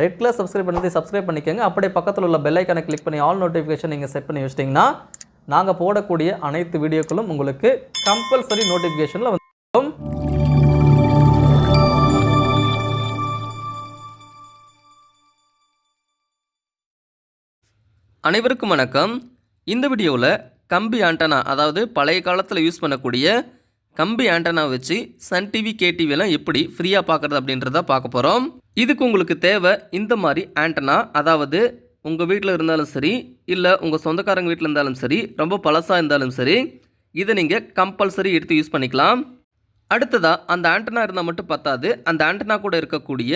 Red colour subscribe பண்ணி subscribe பண்ணிக்கோங்க. அப்படியே பக்கத்தில் உள்ள பெல் ஐக்கானை கிளிக் பண்ணி ஆல் நோட்டிஃபிகேஷன் நீங்கள் செட் பண்ணி வச்சிட்டிங்கன்னா நாங்கள் போடக்கூடிய அனைத்து வீடியோக்களும் உங்களுக்கு கம்பல்சரி நோட்டிஃபிகேஷனில் வந்து அனைவருக்கும் வணக்கம். இந்த வீடியோவில் கம்பி ஆண்டனா அதாவது பழைய காலத்தில் யூஸ் பண்ணக்கூடிய கம்பி ஆண்டனா வச்சு சன் டிவி கேடிவிலாம் எப்படி ஃப்ரீயாக பார்க்குறது அப்படின்றத பார்க்க போகிறோம் இதுக்கு உங்களுக்கு தேவை இந்த மாதிரி ஆண்டனா அதாவது உங்கள் வீட்டில் இருந்தாலும் சரி இல்லை உங்கள் சொந்தக்காரங்க வீட்டில் இருந்தாலும் சரி ரொம்ப பழசாக இருந்தாலும் சரி இதை நீங்கள் கம்பல்சரி எடுத்து யூஸ் பண்ணிக்கலாம். அடுத்ததாக அந்த ஆண்டனா இருந்தால் மட்டும் பத்தாது அந்த ஆண்டனா கூட இருக்கக்கூடிய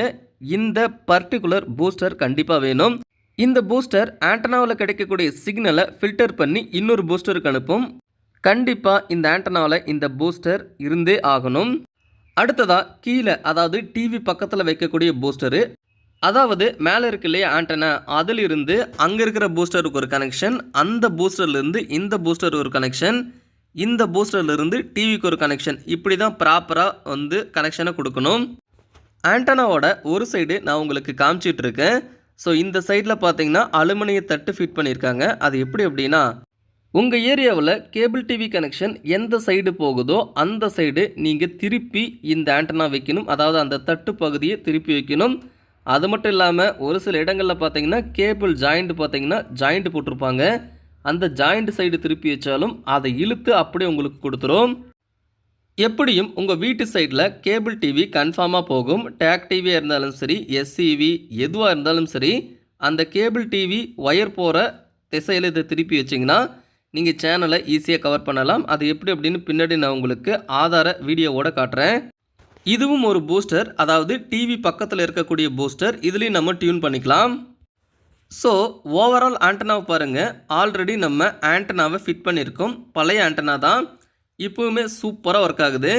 இந்த பர்டிகுலர் பூஸ்டர் கண்டிப்பாக வேணும். இந்த பூஸ்டர் ஆண்டனாவில் கிடைக்கக்கூடிய சிக்னலை ஃபில்டர் பண்ணி இன்னொரு பூஸ்டருக்கு அனுப்பும். கண்டிப்பாக இந்த ஆண்டனாவில் இந்த பூஸ்டர் இருந்தே ஆகணும். அடுத்ததாக கீழே அதாவது டிவி பக்கத்தில் வைக்கக்கூடிய பூஸ்டரு அதாவது மேலே இருக்கு இல்லையா ஆண்டனா அதிலிருந்து அங்கே இருக்கிற பூஸ்டருக்கு ஒரு கனெக்ஷன் அந்த பூஸ்டர்லேருந்து இந்த பூஸ்டர் ஒரு கனெக்ஷன் இந்த பூஸ்டர்லேருந்து டிவிக்கு ஒரு கனெக்ஷன் இப்படி தான் ப்ராப்பராக வந்து கனெக்ஷனை கொடுக்கணும். ஆண்டனாவோட ஒரு சைடு நான் உங்களுக்கு காமிச்சிட்ருக்கேன் ஸோ இந்த சைடில் பார்த்தீங்கன்னா அலுமினிய தட்டு ஃபிட் பண்ணியிருக்காங்க. அது எப்படி அப்படின்னா உங்கள் ஏரியாவில் கேபிள் டிவி கனெக்ஷன் எந்த சைடு போகுதோ அந்த சைடு நீங்கள் திருப்பி இந்த ஆண்டனா வைக்கணும். அதாவது அந்த தட்டு பகுதியை திருப்பி வைக்கணும். அது மட்டும் இல்லாமல் ஒரு சில இடங்களில் பார்த்தீங்கன்னா கேபிள் ஜாயிண்ட் பார்த்தீங்கன்னா ஜாயிண்ட் போட்டிருப்பாங்க. அந்த ஜாயிண்ட் சைடு திருப்பி வச்சாலும் அதை இழுத்து அப்படியே உங்களுக்கு கொடுத்துரும். எப்படியும் உங்கள் வீட்டு சைடில் கேபிள் டிவி கன்ஃபார்மாக போகும். டேக் டிவியாக இருந்தாலும் சரி எஸ்சிவி எதுவாக இருந்தாலும் சரி அந்த கேபிள் டிவி ஒயர் போகிற திசையில் இதை திருப்பி வச்சிங்கன்னா நீங்கள் சேனலை ஈஸியாக கவர் பண்ணலாம். அது எப்படி அப்படின்னு பின்னாடி நான் உங்களுக்கு ஆதார வீடியோவோட காட்டுறேன். இதுவும் ஒரு பூஸ்டர் அதாவது டிவி பக்கத்தில் இருக்கக்கூடிய பூஸ்டர் இதுலேயும் நம்ம டியூன் பண்ணிக்கலாம். ஸோ ஓவரால் ஆண்டனாவை பாருங்கள் ஆல்ரெடி நம்ம ஆண்டனாவை ஃபிட் பண்ணியிருக்கோம் பழைய ஆண்டனா தான். இப்போவுமே சூப்பராக ஒர்க் ஆகுது.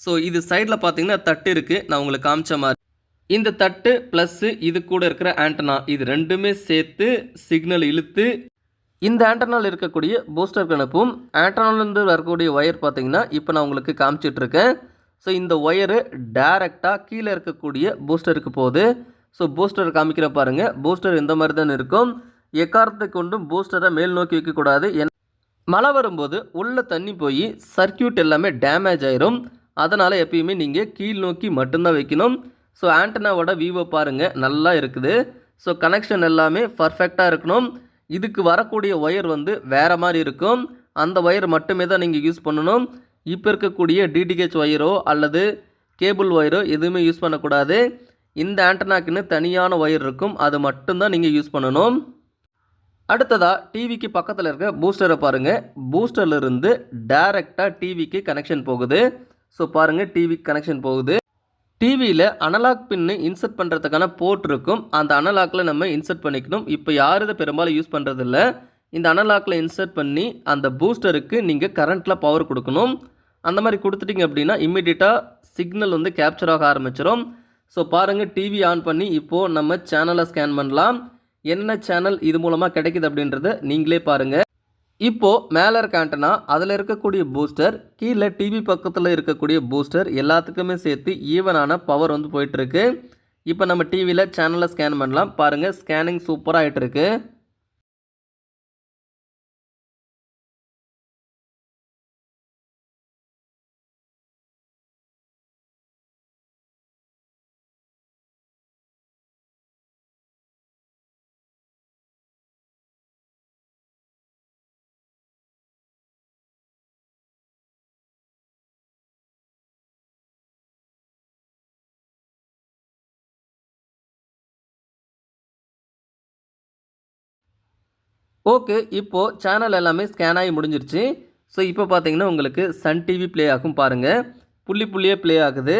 ஸோ இது சைடில் பார்த்தீங்கன்னா தட்டு இருக்குது நான் உங்களுக்கு காமிச்ச மாதிரி. இந்த தட்டு ப்ளஸ்ஸு இது கூட இருக்கிற ஆண்டனா இது ரெண்டுமே சேர்த்து சிக்னல் இழுத்து இந்த ஆண்டனால் இருக்கக்கூடிய பூஸ்டருக்கு அனுப்பும் ஆண்டனாலேருந்து வரக்கூடிய ஒயர் பார்த்தீங்கன்னா இப்போ நான் உங்களுக்கு காமிச்சிட்ருக்கேன். ஸோ இந்த ஒயரு டேரெக்டாக கீழே இருக்கக்கூடிய பூஸ்டருக்கு போகுது. ஸோ பூஸ்டர் காமிக்கிற பாருங்கள் பூஸ்டர் இந்த மாதிரி தான் இருக்கும். எக்காரத்தை கொண்டும் பூஸ்டரை மேல் நோக்கி வைக்கக்கூடாது. என் மழை வரும்போது உள்ளே தண்ணி போய் சர்க்கியூட் எல்லாமே டேமேஜ் ஆயிரும். அதனால் எப்பயுமே நீங்கள் கீழ் நோக்கி மட்டும்தான் வைக்கணும். ஸோ ஆண்டனாவோட வியூவை பாருங்கள் நல்லா இருக்குது. ஸோ கனெக்ஷன் எல்லாமே பர்ஃபெக்டாக இருக்கணும். இதுக்கு வரக்கூடிய ஒயர் வந்து வேறு மாதிரி இருக்கும். அந்த ஒயர் மட்டுமே தான் நீங்கள் யூஸ் பண்ணணும். இப்போ இருக்கக்கூடிய டிடிஹெச் ஒயரோ அல்லது கேபிள் ஒயரோ எதுவுமே யூஸ் பண்ணக்கூடாது. இந்த ஆண்டனாக்குன்னு தனியான ஒயர் இருக்கும். அது மட்டும்தான் நீங்கள் யூஸ் பண்ணணும். அடுத்ததாக டிவிக்கு பக்கத்தில் இருக்க பூஸ்டரை பாருங்கள் பூஸ்டர்லேருந்து டேரெக்டாக டிவிக்கு கனெக்ஷன் போகுது. ஸோ பாருங்கள் டிவிக்கு கனெக்ஷன் போகுது. டிவியில் அனலாக் பின்னு இன்சர்ட் பண்ணுறதுக்கான போர்ட் இருக்கும். அந்த அனலாக்கில் நம்ம இன்சர்ட் பண்ணிக்கணும். இப்போ யார் இதை பெரும்பாலும் யூஸ் பண்ணுறதில்ல இந்த அனலாக்கில் இன்சர்ட் பண்ணி அந்த பூஸ்டருக்கு நீங்கள் கரண்ட்டில் பவர் கொடுக்கணும். அந்த மாதிரி கொடுத்துட்டிங்க அப்படின்னா இம்மிடியட்டாக சிக்னல் வந்து கேப்சர் ஆக ஆரம்பிச்சிடும் ஸோ பாருங்கள் டிவி ஆன் பண்ணி இப்போது நம்ம சேனலை ஸ்கேன் பண்ணலாம். என்ன சேனல் இது மூலமாக கிடைக்குது அப்படின்றத நீங்களே பாருங்கள் இப்போது மேலே இருக்க ஆண்டனா அதில் இருக்கக்கூடிய பூஸ்டர் கீழே டிவி பக்கத்தில் இருக்கக்கூடிய பூஸ்டர் எல்லாத்துக்குமே சேர்த்து ஈவனான பவர் வந்து போயிட்டுருக்கு இப்போ நம்ம டிவியில் சேனலை ஸ்கேன் பண்ணலாம். பாருங்கள் ஸ்கேனிங் சூப்பராக ஆகிட்டுருக்கு ஓகே இப்போது சேனல் எல்லாமே ஸ்கேன் ஆகி முடிஞ்சிருச்சு. ஸோ இப்போ பார்த்தீங்கன்னா உங்களுக்கு சன் டிவி ப்ளே ஆகும் பாருங்கள் புள்ளி புள்ளியே ப்ளே ஆகுது.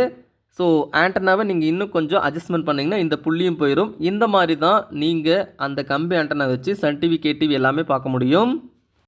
ஸோ ஆண்டனாவை நீங்கள் இன்னும் கொஞ்சம் அட்ஜஸ்ட்மெண்ட் பண்ணிங்கன்னா இந்த புள்ளியும் போயிடும் இந்த மாதிரி தான் நீங்கள் அந்த கம்பி ஆண்டனா வச்சு சன் டிவி கேடிவி எல்லாமே பார்க்க முடியும்.